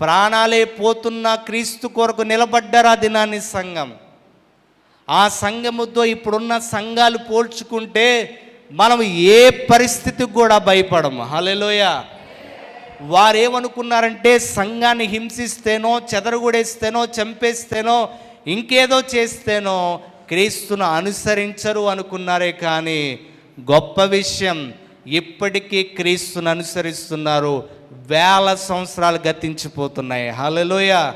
ప్రాణాలే పోతున్న క్రీస్తు కొరకు నిలబడ్డారు ఆ దినాన్ని సంఘం. ఆ సంఘముతో ఇప్పుడున్న సంఘాలు పోల్చుకుంటే మనం ఏ పరిస్థితికి కూడా భయపడము. హలెలోయ వారు ఏమనుకున్నారంటే సంఘాన్ని హింసిస్తేనో చెదరగొడేస్తేనో చంపేస్తేనో ఇంకేదో చేస్తేనో క్రీస్తును అనుసరించరు అనుకున్నారే కానీ గొప్ప విషయం ఇప్పటికీ క్రీస్తును అనుసరిస్తున్నారు. వేల సంవత్సరాలు గతించిపోతున్నాయి. హలలోయ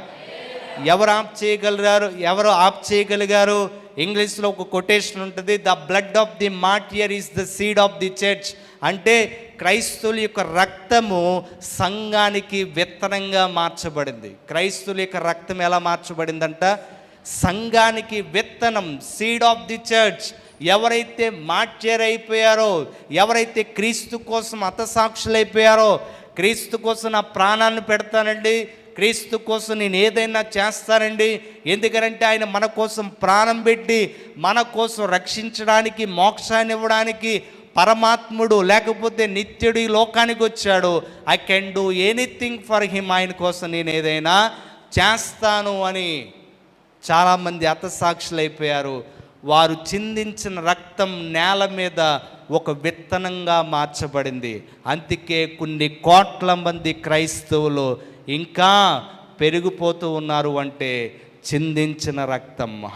ఎవరు ఆప్ చేయగలిగారు? ఎవరు ఆప్ చేయగలిగారు? ఇంగ్లీష్లో ఒక కొటేషన్ ఉంటుంది. The blood of the martyr is the seed of the church. అంటే క్రైస్తవుల యొక్క రక్తము సంఘానికి విత్తనంగా మార్చబడింది. క్రైస్తవుల యొక్క రక్తం ఎలా మార్చబడిందంట? సంఘానికి విత్తనం సీడ్ ఆఫ్ ది చర్చ్. ఎవరైతే మార్చేరైపోయారో ఎవరైతే క్రీస్తు కోసం అతసాక్షులైపోయారో క్రీస్తు కోసం నా ప్రాణాన్ని పెడతానండి క్రీస్తు కోసం నేను ఏదైనా చేస్తానండి ఎందుకంటే ఆయన మన కోసం ప్రాణం పెట్టి మన కోసం రక్షించడానికి మోక్షాన్ని ఇవ్వడానికి పరమాత్ముడు లేకపోతే నిత్యుడు ఈ లోకానికి వచ్చాడు. I can do anything for him ఆయన కోసం నేను ఏదైనా చేస్తాను అని చాలామంది హతసాక్షులైపోయారు. వారు చిందించిన రక్తం నేల మీద ఒక విత్తనంగా మార్చబడింది. అందుకే కొన్ని కోట్ల మంది క్రైస్తవులు ఇంకా పెరిగిపోతూ ఉన్నారు అంటే చిందించిన రక్తం.